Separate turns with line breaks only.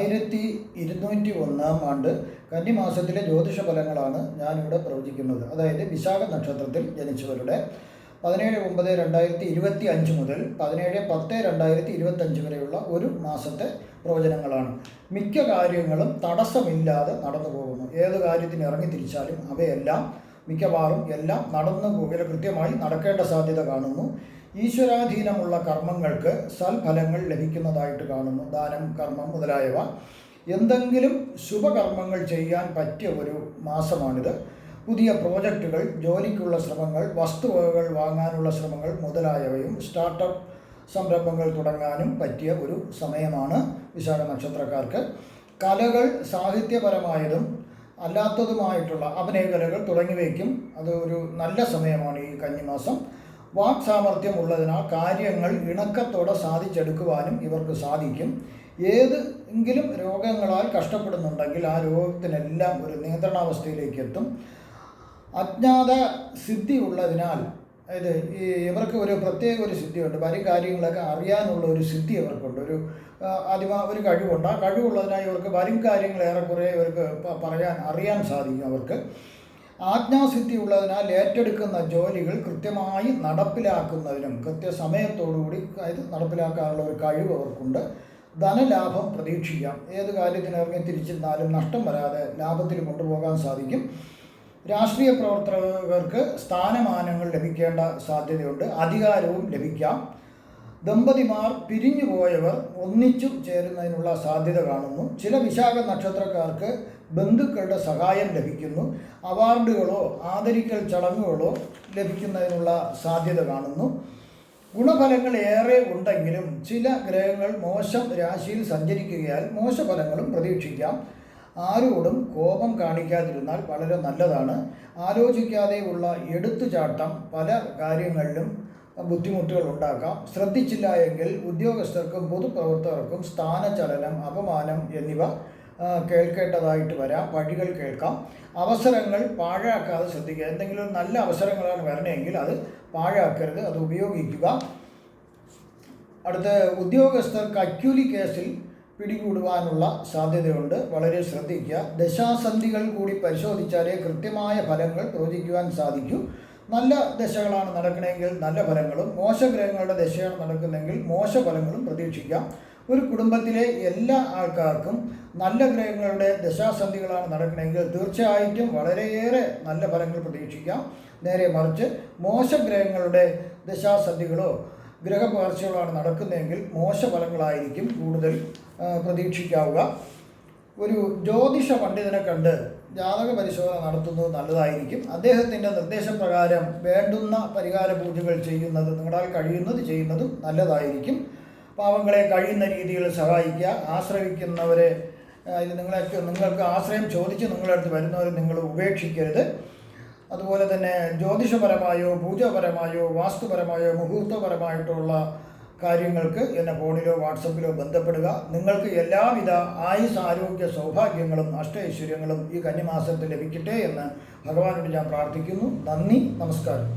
ആയിരത്തി ഇരുന്നൂറ്റി ഒന്നാം ആണ്ട് കന്നിമാസത്തിലെ ജ്യോതിഷ ഫലങ്ങളാണ് ഞാനിവിടെ പ്രവചിക്കുന്നത്. അതായത് വിശാഖ നക്ഷത്രത്തിൽ ജനിച്ചവരുടെ പതിനേഴ് ഒമ്പത് രണ്ടായിരത്തി ഇരുപത്തി അഞ്ച് മുതൽ പതിനേഴ് പത്ത് രണ്ടായിരത്തി ഇരുപത്തഞ്ച് വരെയുള്ള ഒരു മാസത്തെ പ്രവചനങ്ങളാണ്. മിക്ക കാര്യങ്ങളും തടസ്സമില്ലാതെ നടന്നു പോകുന്നു ഏത് കാര്യത്തിന് ഇറങ്ങി തിരിച്ചാലും അവയെല്ലാം മിക്കവാറും എല്ലാം നടന്നു പോകുക കൃത്യമായി നടക്കേണ്ട സാധ്യത കാണുന്നു. ഈശ്വരാധീനമുള്ള കർമ്മങ്ങൾക്ക് സൽഫലങ്ങൾ ലഭിക്കുന്നതായിട്ട് കാണുന്നു. ദാനം കർമ്മം മുതലായവ. എന്തെങ്കിലും ശുഭകർമ്മങ്ങൾ ചെയ്യാൻ പറ്റിയ ഒരു മാസമാണിത്. പുതിയ പ്രോജക്റ്റുകൾ ജോലിക്കുള്ള ശ്രമങ്ങൾ വസ്തുവകകൾ വാങ്ങാനുള്ള ശ്രമങ്ങൾ മുതലായവയും സ്റ്റാർട്ടപ്പ് സംരംഭങ്ങൾ തുടങ്ങാനും പറ്റിയ ഒരു സമയമാണ് വിശാഖ നക്ഷത്രക്കാർക്ക്. കലകൾ സാഹിത്യപരമായതും അല്ലാത്തതുമായിട്ടുള്ള അഭിനയകലകൾ തുടങ്ങിവയ്ക്കും അത് ഒരു നല്ല സമയമാണ് ഈ കന്നിമാസം. വാക് സാമർഥ്യം ഉള്ളതിനാൽ കാര്യങ്ങൾ ഇണക്കത്തോടെ സാധിച്ചെടുക്കുവാനും ഇവർക്ക് സാധിക്കും. ഏത് എങ്കിലും രോഗങ്ങളാൽ കഷ്ടപ്പെടുന്നുണ്ടെങ്കിൽ ആ രോഗത്തിനെല്ലാം ഒരു നിയന്ത്രണാവസ്ഥയിലേക്ക് എത്തും. അജ്ഞാത സിദ്ധി ഉള്ളതിനാൽ അതായത് ഈ ഇവർക്ക് ഒരു പ്രത്യേക ഒരു സിദ്ധിയുണ്ട്. വരും കാര്യങ്ങളൊക്കെ അറിയാനുള്ള ഒരു സിദ്ധി അവർക്കുണ്ട്. ഒരു ആദ്യമ ഒരു കഴിവുണ്ട്. ആ കഴിവുള്ളതിനായി ഇവർക്ക് വരും കാര്യങ്ങൾ ഏറെക്കുറെ ഇവർക്ക് പറയാൻ അറിയാൻ സാധിക്കും അവർക്ക്. ആജ്ഞാസിദ്ധി ഉള്ളതിനാൽ ഏറ്റെടുക്കുന്ന ജോലികൾ കൃത്യമായി നടപ്പിലാക്കുന്നതിനും കൃത്യസമയത്തോടുകൂടി അതായത് നടപ്പിലാക്കാനുള്ള ഒരു കഴിവ് അവർക്കുണ്ട്. ധനലാഭം പ്രതീക്ഷിക്കാം. ഏത് കാര്യത്തിന് ഇറങ്ങി തിരിച്ചിരുന്നാലും നഷ്ടം വരാതെ ലാഭത്തിൽ കൊണ്ടുപോകാൻ സാധിക്കും. രാഷ്ട്രീയ പ്രവർത്തകർക്ക് സ്ഥാനമാനങ്ങൾ ലഭിക്കേണ്ട സാധ്യതയുണ്ട്. അധികാരവും ലഭിക്കാം. ദമ്പതിമാർ പിരിഞ്ഞു പോയവർ ഒന്നിച്ചു ചേരുന്നതിനുള്ള സാധ്യത കാണുന്നു. ചില വിശാഖ നക്ഷത്രക്കാർക്ക് ബന്ധുക്കളുടെ സഹായം ലഭിക്കുന്നു. അവാർഡുകളോ ആദരിക്കൽ ചടങ്ങുകളോ ലഭിക്കുന്നതിനുള്ള സാധ്യത കാണുന്നു. ഗുണഫലങ്ങൾ ഏറെ ഉണ്ടെങ്കിലും ചില ഗ്രഹങ്ങൾ മോശം രാശിയിൽ സഞ്ചരിക്കുകയാൽ മോശഫലങ്ങളും പ്രതീക്ഷിക്കാം. ആരോടും കോപം കാണിക്കാതിരുന്നാൽ വളരെ നല്ലതാണ്. ആലോചിക്കാതെയുള്ള എടുത്തുചാട്ടം പല കാര്യങ്ങളിലും ബുദ്ധിമുട്ടുകൾ ഉണ്ടാക്കാം. ശ്രദ്ധിച്ചില്ല എങ്കിൽ ഉദ്യോഗസ്ഥർക്കും പൊതുപ്രവർത്തകർക്കും സ്ഥാനചലനം അപമാനം എന്നിവ കേൾക്കേണ്ടതായിട്ട് വരാം. വഴികൾ കേൾക്കാം. അവസരങ്ങൾ പാഴാക്കാതെ ശ്രദ്ധിക്കുക. എന്തെങ്കിലും നല്ല അവസരങ്ങളാണ് വരണമെങ്കിൽ അത് പാഴാക്കരുത്. അത് ഉപയോഗിക്കുക. അടുത്ത ഉദ്യോഗസ്ഥർക്ക് അക്യൂലി കേസിൽ പിടികൂടുവാനുള്ള സാധ്യതയുണ്ട്. വളരെ ശ്രദ്ധിക്കുക. ദശാസന്ധികൾ കൂടി പരിശോധിച്ചാലേ കൃത്യമായ ഫലങ്ങൾ പ്രവചിക്കുവാൻ സാധിക്കൂ. നല്ല ദശകളാണ് നടക്കണമെങ്കിൽ നല്ല ഫലങ്ങളും മോശഗ്രഹങ്ങളുടെ ദശയാണ് നടക്കുന്നതെങ്കിൽ മോശ ഫലങ്ങളും പ്രതീക്ഷിക്കാം. ഒരു കുടുംബത്തിലെ എല്ലാ ആൾക്കാർക്കും നല്ല ഗ്രഹങ്ങളുടെ ദശാസന്ധികളാണ് നടക്കണമെങ്കിൽ തീർച്ചയായിട്ടും വളരെയേറെ നല്ല ഫലങ്ങൾ പ്രതീക്ഷിക്കാം. നേരെ മറിച്ച് മോശഗ്രഹങ്ങളുടെ ദശാസന്ധികളോ ഗ്രഹപകർച്ചകളാണ് നടക്കുന്നതെങ്കിൽ മോശഫലങ്ങളായിരിക്കും കൂടുതൽ പ്രതീക്ഷിക്കാവുക. ഒരു ജ്യോതിഷ പണ്ഡിതനെ കണ്ട് ജാതക പരിശോധന നടത്തുന്നത് നല്ലതായിരിക്കും. അദ്ദേഹത്തിന്റെ നിർദ്ദേശപ്രകാരം വേണ്ടുന്ന പരിഹാര പൂജകൾ ചെയ്യുന്നത് നിങ്ങളാൽ കഴിയുന്നത് ചെയ്യുന്നതും നല്ലതായിരിക്കും. പാവങ്ങളെ കഴിയുന്ന രീതിയിൽ സഹായിക്കുക ആശ്രയിക്കുന്നവരെ അതിൽ നിങ്ങളെ നിങ്ങൾക്ക് ആശ്രയം ചോദിച്ച് നിങ്ങളടുത്ത് വരുന്നവരെ നിങ്ങൾ ഉപേക്ഷിക്കരുത്. അതുപോലെ തന്നെ ജ്യോതിഷപരമായോ പൂജാപരമായോ വാസ്തുപരമായോ മുഹൂർത്തപരമായിട്ടുള്ള കാര്യങ്ങൾക്ക് എന്നെ ഫോണിലോ വാട്സപ്പിലോ ബന്ധപ്പെടുക. നിങ്ങൾക്ക് എല്ലാവിധ ആയുസ് ആരോഗ്യ സൗഭാഗ്യങ്ങളും അഷ്ടൈശ്വര്യങ്ങളും ഈ കന്നിമാസത്തിൽ ലഭിക്കട്ടെ എന്ന് ഭഗവാനോട് ഞാൻ പ്രാർത്ഥിക്കുന്നു. നന്ദി നമസ്കാരം.